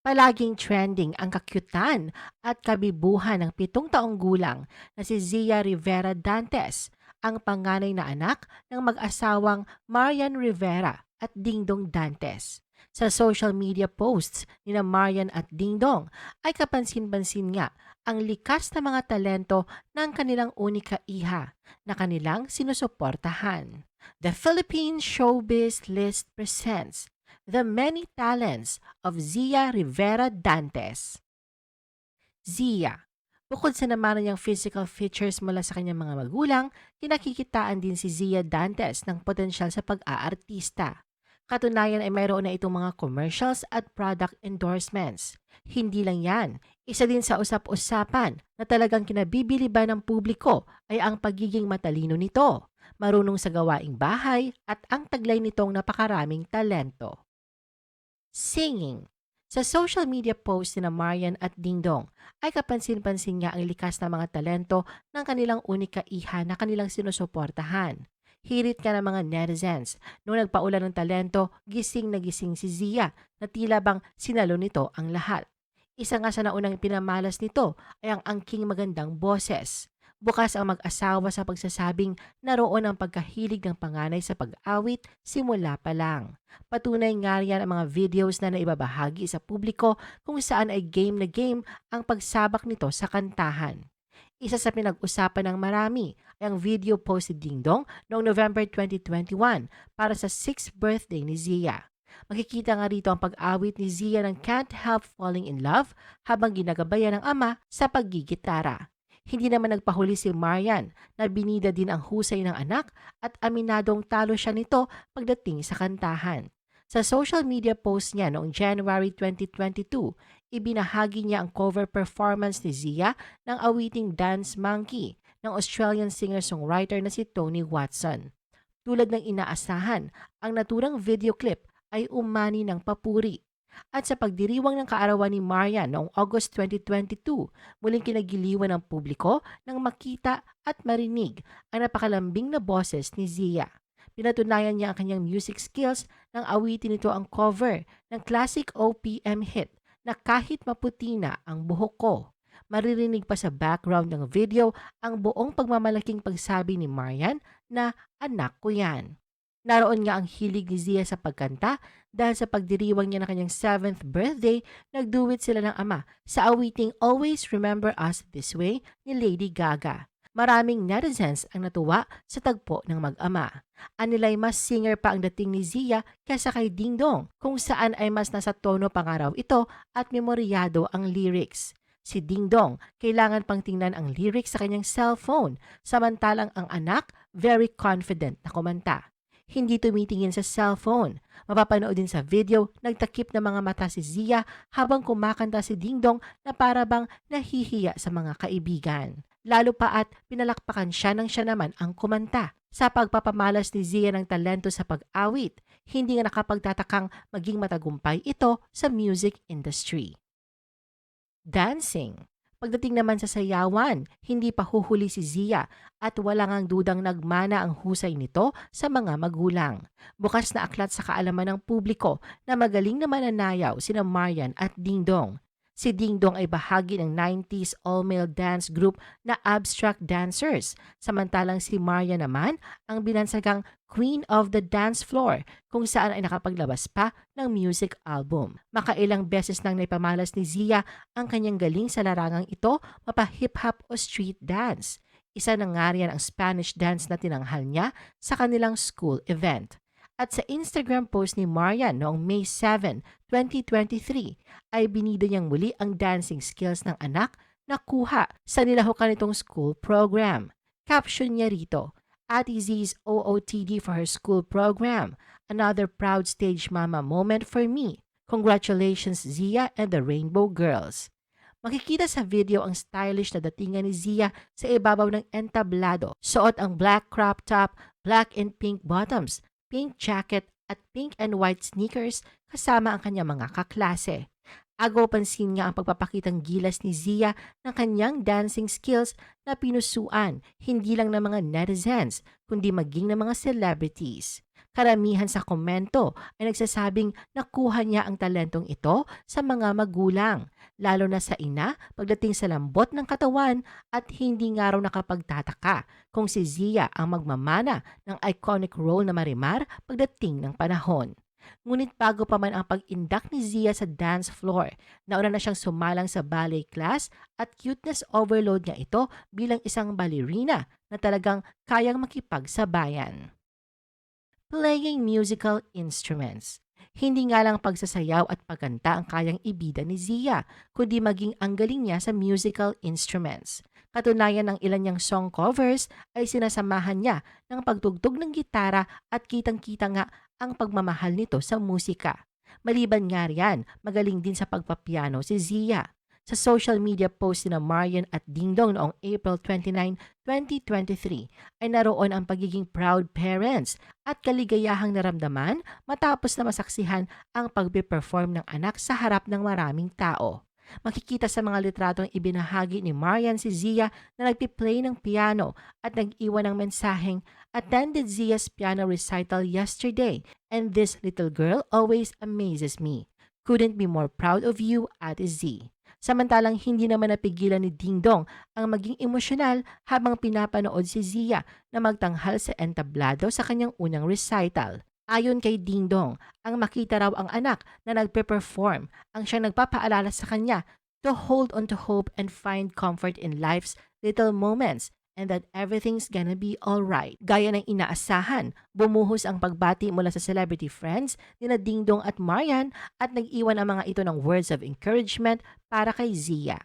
Palaging trending ang kakyutan at kabibuhan ng pitong taong gulang na si Zia Rivera Dantes, ang panganay na anak ng mag-asawang Marian Rivera at Dingdong Dantes. Sa social media posts ni na Marian at Dingdong ay kapansin-pansin nga ang likas na mga talento ng kanilang unika iha na kanilang sinusuportahan. The Philippine Showbiz List presents The Many Talents of Zia Rivera Dantes. Zia, bukod sa naman niyang physical features mula sa kanyang mga magulang, kinakikitaan din si Zia Dantes ng potensyal sa pag-aartista. Katunayan ay mayroon na itong mga commercials at product endorsements. Hindi lang yan, isa din sa usap-usapan na talagang kinabibiliban ng publiko ay ang pagiging matalino nito, marunong sa gawaing bahay at ang taglay nitong napakaraming talento. Singing Sa social media post ni Marian at Dingdong ay kapansin-pansin niya ang likas na mga talento ng kanilang unika iha na kanilang sinusuportahan. Hirit ka ng mga netizens. Noong nagpaulan ng talento, gising na gising si Zia na tila bang sinalo nito ang lahat. Isa nga sa naunang pinamalas nito ay ang angking magandang boses. Bukas ang mag-asawa sa pagsasabing naroon ang pagkahilig ng panganay sa pag-awit simula pa lang. Patunay nga riyan ang mga videos na naibabahagi sa publiko kung saan ay game na game ang pagsabak nito sa kantahan. Isa sa pinag-usapan ng marami ay ang video post ni Dingdong noong November 2021 para sa 6th birthday ni Zia. Makikita nga rito ang pag-awit ni Zia ng Can't Help Falling in Love habang ginagabayan ng ama sa paggigitara. Hindi naman nagpahuli si Marian na binida din ang husay ng anak at aminadong talo siya nito pagdating sa kantahan. Sa social media post niya noong January 2022, ibinahagi niya ang cover performance ni Zia ng awiting Dance Monkey ng Australian singer-songwriter na si Tony Watson. Tulad ng inaasahan, ang naturang video clip ay umani ng papuri. At sa pagdiriwang ng kaarawan ni Marian noong August 2022, muling kinagiliwan ng publiko nang makita at marinig ang napakalambing na boses ni Zia. Pinatunayan niya ang kanyang music skills nang awitin nito ang cover ng classic OPM hit na kahit maputi na ang buhok ko. Maririnig pa sa background ng video ang buong pagmamalaking pagsabi ni Marian na anak ko yan. Naroon nga ang hilig ni Zia sa pagkanta dahil sa pagdiriwang niya ng kanyang 7th birthday, nagduwit sila ng ama sa awiting Always Remember Us This Way ni Lady Gaga. Maraming netizens ang natuwa sa tagpo ng mag-ama. Anilay mas singer pa ang dating ni Zia kaysa kay Ding Dong, kung saan ay mas nasa tono pangaraw ito at memoryado ang lyrics. Si Ding Dong, kailangan pang tingnan ang lyrics sa kanyang cellphone, samantalang ang anak, very confident na kumanta hindi tumitingin sa cellphone. Mapapanood din sa video, nagtakip ng mga mata si Zia habang kumakanta si Dingdong na para bang nahihiya sa mga kaibigan. Lalo pa at pinalakpakan siya nang siya naman ang kumanta. Sa pagpapamalas ni Zia ng talento sa pag-awit, hindi nga nakapagtatakang maging matagumpay ito sa music industry. Dancing Pagdating naman sa sayawan, hindi pa huhuli si Zia at wala ngang dudang nagmana ang husay nito sa mga magulang. Bukas na aklat sa kaalaman ng publiko na magaling na mananayaw sina Marian at Dingdong. Si Dingdong ay bahagi ng 90s all-male dance group na Abstract Dancers, samantalang si Maria naman ang binansagang Queen of the Dance Floor kung saan ay nakapaglabas pa ng music album. Makailang beses nang naipamalas ni Zia ang kanyang galing sa larangang ito mapa hip-hop o street dance. Isa na nga ang Spanish dance na tinanghal niya sa kanilang school event. At sa Instagram post ni Marian noong May 7, 2023 ay binida niyang muli ang dancing skills ng anak na kuha sa nilahukan nitong school program. Caption niya rito, Ate Z's OOTD for her school program. Another proud stage mama moment for me. Congratulations Zia and the Rainbow Girls. Makikita sa video ang stylish na datingan ni Zia sa ibabaw ng entablado. Suot ang black crop top, black and pink bottoms, pink jacket at pink and white sneakers kasama ang kanyang mga kaklase. Agaw pansin nga ang pagpapakitang gilas ni Zia ng kanyang dancing skills na pinusuan hindi lang ng mga netizens kundi maging ng mga celebrities. Karamihan sa komento ay nagsasabing nakuha niya ang talentong ito sa mga magulang, lalo na sa ina pagdating sa lambot ng katawan at hindi nga raw nakapagtataka kung si Zia ang magmamana ng iconic role na Marimar pagdating ng panahon. Ngunit bago pa man ang pag-indak ni Zia sa dance floor, nauna na siyang sumalang sa ballet class at cuteness overload nga ito bilang isang ballerina na talagang kayang makipagsabayan. Playing musical instruments. Hindi nga lang pagsasayaw at pagkanta ang kayang ibida ni Zia, kundi maging ang galing niya sa musical instruments. Katunayan ng ilan niyang song covers ay sinasamahan niya ng pagtugtog ng gitara at kitang-kita nga ang pagmamahal nito sa musika. Maliban nga riyan, magaling din sa pagpapiano si Zia. Sa social media post ni Marian at Dingdong noong April 29, 2023 ay naroon ang pagiging proud parents at kaligayahang naramdaman matapos na masaksihan ang pagbe-perform ng anak sa harap ng maraming tao. Makikita sa mga litratong ibinahagi ni Marian si Zia na nagpi-play ng piano at nag-iwan ng mensaheng attended Zia's piano recital yesterday and this little girl always amazes me. Couldn't be more proud of you, Ate Z. Samantalang hindi naman napigilan ni Ding Dong ang maging emosyonal habang pinapanood si Zia na magtanghal sa entablado sa kanyang unang recital. Ayon kay Ding Dong, ang makita raw ang anak na nagpe-perform ang siyang nagpapaalala sa kanya to hold on to hope and find comfort in life's little moments and that everything's gonna be alright. Gaya ng inaasahan, bumuhos ang pagbati mula sa celebrity friends ni na Dingdong at Marian at nag-iwan ang mga ito ng words of encouragement para kay Zia.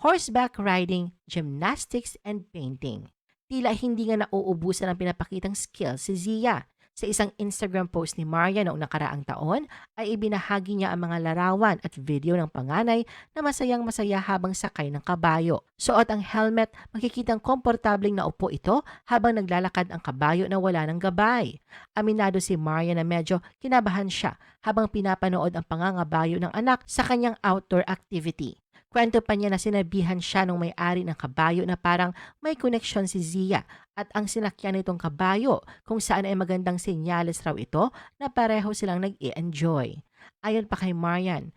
Horseback riding, gymnastics, and painting. Tila hindi nga nauubusan ang pinapakitang skill si Zia. Sa isang Instagram post ni Maria noong nakaraang taon ay ibinahagi niya ang mga larawan at video ng panganay na masayang masaya habang sakay ng kabayo. Suot ang helmet, makikitang komportabling naupo ito habang naglalakad ang kabayo na wala ng gabay. Aminado si Maria na medyo kinabahan siya habang pinapanood ang pangangabayo ng anak sa kanyang outdoor activity. Kwento pa niya na sinabihan siya nung may-ari ng kabayo na parang may koneksyon si Zia at ang sinakyan nitong kabayo kung saan ay magandang senyales raw ito na pareho silang nag-i-enjoy. Ayon pa kay Marian,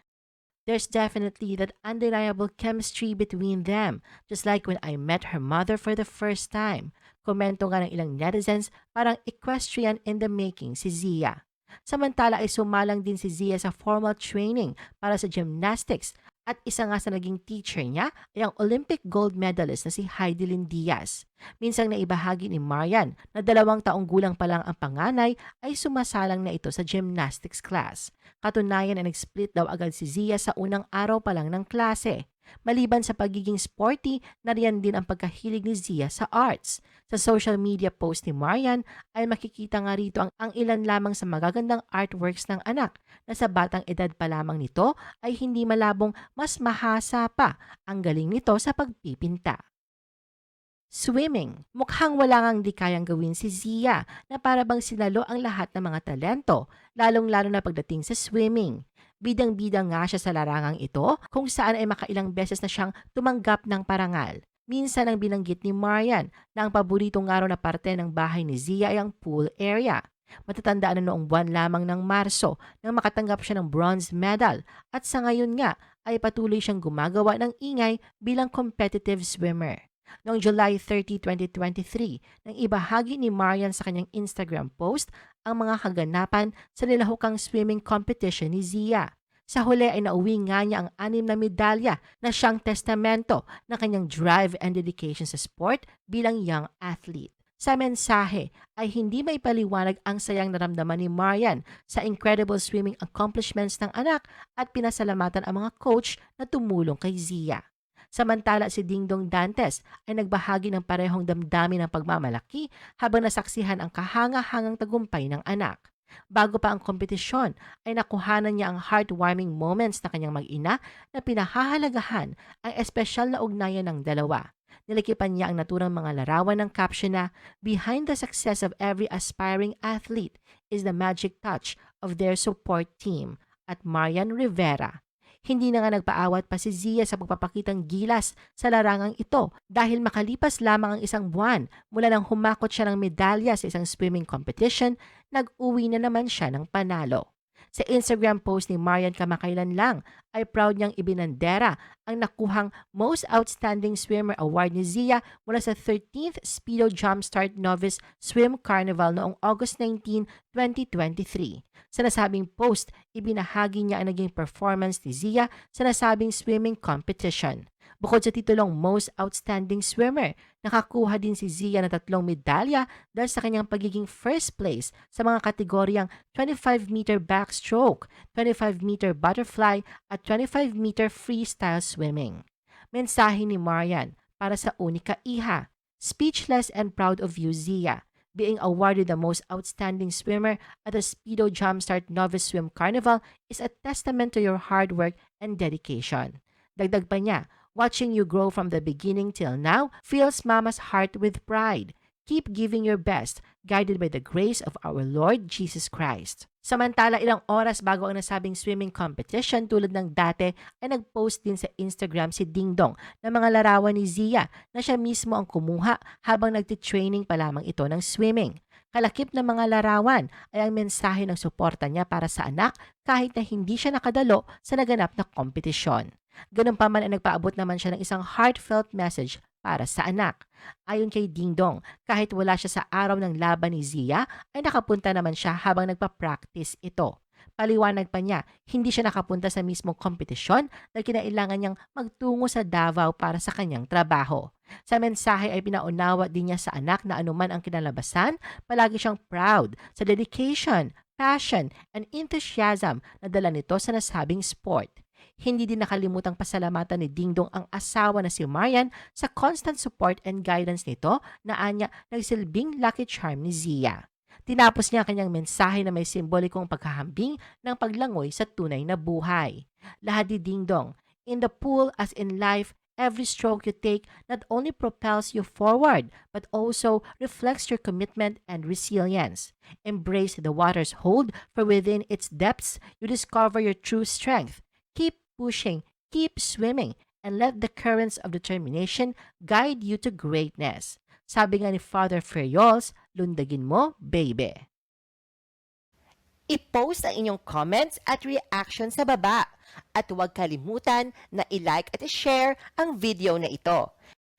There's definitely that undeniable chemistry between them, just like when I met her mother for the first time. Komento nga ng ilang netizens, parang equestrian in the making si Zia. Samantala ay sumalang din si Zia sa formal training para sa gymnastics at isa nga sa naging teacher niya ay ang Olympic gold medalist na si Heidelin Diaz. Minsang naibahagi ni Marian na dalawang taong gulang pa lang ang panganay ay sumasalang na ito sa gymnastics class. Katunayan ay nag-split daw agad si Zia sa unang araw pa lang ng klase. Maliban sa pagiging sporty, nariyan din ang pagkahilig ni Zia sa arts. Sa social media post ni Marian ay makikita nga rito ang, ang ilan lamang sa magagandang artworks ng anak na sa batang edad pa lamang nito ay hindi malabong mas mahasa pa ang galing nito sa pagpipinta. Swimming. Mukhang wala ngang di kayang gawin si Zia na para bang sinalo ang lahat ng mga talento, lalong-lalo na pagdating sa swimming. Bidang-bida nga siya sa larangang ito kung saan ay makailang beses na siyang tumanggap ng parangal. Minsan ang binanggit ni Marian na ang paboritong araw na parte ng bahay ni Zia ay ang pool area. Matatandaan na noong buwan lamang ng Marso nang makatanggap siya ng bronze medal at sa ngayon nga ay patuloy siyang gumagawa ng ingay bilang competitive swimmer. Noong July 30, 2023, nang ibahagi ni Marian sa kanyang Instagram post ang mga kaganapan sa nilahukang swimming competition ni Zia. Sa huli ay nauwi nga niya ang anim na medalya na siyang testamento ng kanyang drive and dedication sa sport bilang young athlete. Sa mensahe ay hindi may paliwanag ang sayang naramdaman ni Marian sa incredible swimming accomplishments ng anak at pinasalamatan ang mga coach na tumulong kay Zia. Samantala si Dingdong Dantes ay nagbahagi ng parehong damdamin ng pagmamalaki habang nasaksihan ang kahanga-hangang tagumpay ng anak. Bago pa ang kompetisyon ay nakuhanan niya ang heartwarming moments na kanyang mag-ina na pinahahalagahan ang espesyal na ugnayan ng dalawa. Nilikipan niya ang naturang mga larawan ng caption na Behind the success of every aspiring athlete is the magic touch of their support team at Marian Rivera. Hindi na nga nagpaawat pa si Zia sa pagpapakitang gilas sa larangang ito dahil makalipas lamang ang isang buwan mula nang humakot siya ng medalya sa isang swimming competition, nag-uwi na naman siya ng panalo. Sa Instagram post ni Marian kamakailan lang ay proud niyang ibinandera ang nakuhang Most Outstanding Swimmer Award ni Zia mula sa 13th Speedo Jumpstart Novice Swim Carnival noong August 19, 2023. Sa nasabing post, ibinahagi niya ang naging performance ni Zia sa nasabing swimming competition. Bukod sa titulong Most Outstanding Swimmer, nakakuha din si Zia ng tatlong medalya dahil sa kanyang pagiging first place sa mga kategoryang 25-meter backstroke, 25-meter butterfly at 25-meter freestyle swimming. Mensahe ni Marian para sa Unika Iha, Speechless and proud of you, Zia. Being awarded the most outstanding swimmer at the Speedo Jumpstart Novice Swim Carnival is a testament to your hard work and dedication. Dagdag pa niya, watching you grow from the beginning till now fills Mama's heart with pride. Keep giving your best, guided by the grace of our Lord Jesus Christ. Samantala, ilang oras bago ang nasabing swimming competition tulad ng dati ay nag-post din sa Instagram si Ding Dong ng mga larawan ni Zia na siya mismo ang kumuha habang nagtitraining pa lamang ito ng swimming. Kalakip ng mga larawan ay ang mensahe ng suporta niya para sa anak kahit na hindi siya nakadalo sa naganap na kompetisyon. Ganun pa man ay nagpaabot naman siya ng isang heartfelt message para sa anak. Ayon kay Ding Dong, kahit wala siya sa araw ng laban ni Zia, ay nakapunta naman siya habang nagpa-practice ito. Paliwanag pa niya, hindi siya nakapunta sa mismong kompetisyon dahil kinailangan niyang magtungo sa Davao para sa kanyang trabaho. Sa mensahe ay pinaunawa din niya sa anak na anuman ang kinalabasan, palagi siyang proud sa dedication, passion, and enthusiasm na dala nito sa nasabing sport. Hindi din nakalimutang pasalamatan ni Dingdong ang asawa na si Marian sa constant support and guidance nito na anya nagsilbing lucky charm ni Zia. Tinapos niya ang kanyang mensahe na may simbolikong pagkahambing ng paglangoy sa tunay na buhay. Lahat ni Dingdong, in the pool as in life, every stroke you take not only propels you forward, but also reflects your commitment and resilience. Embrace the water's hold, for within its depths, you discover your true strength. Keep pushing, keep swimming, and let the currents of determination guide you to greatness. Sabi nga ni Father Ferriols, lundagin mo, baby. I-post ang inyong comments at reaction sa baba. At huwag kalimutan na i-like at i-share ang video na ito.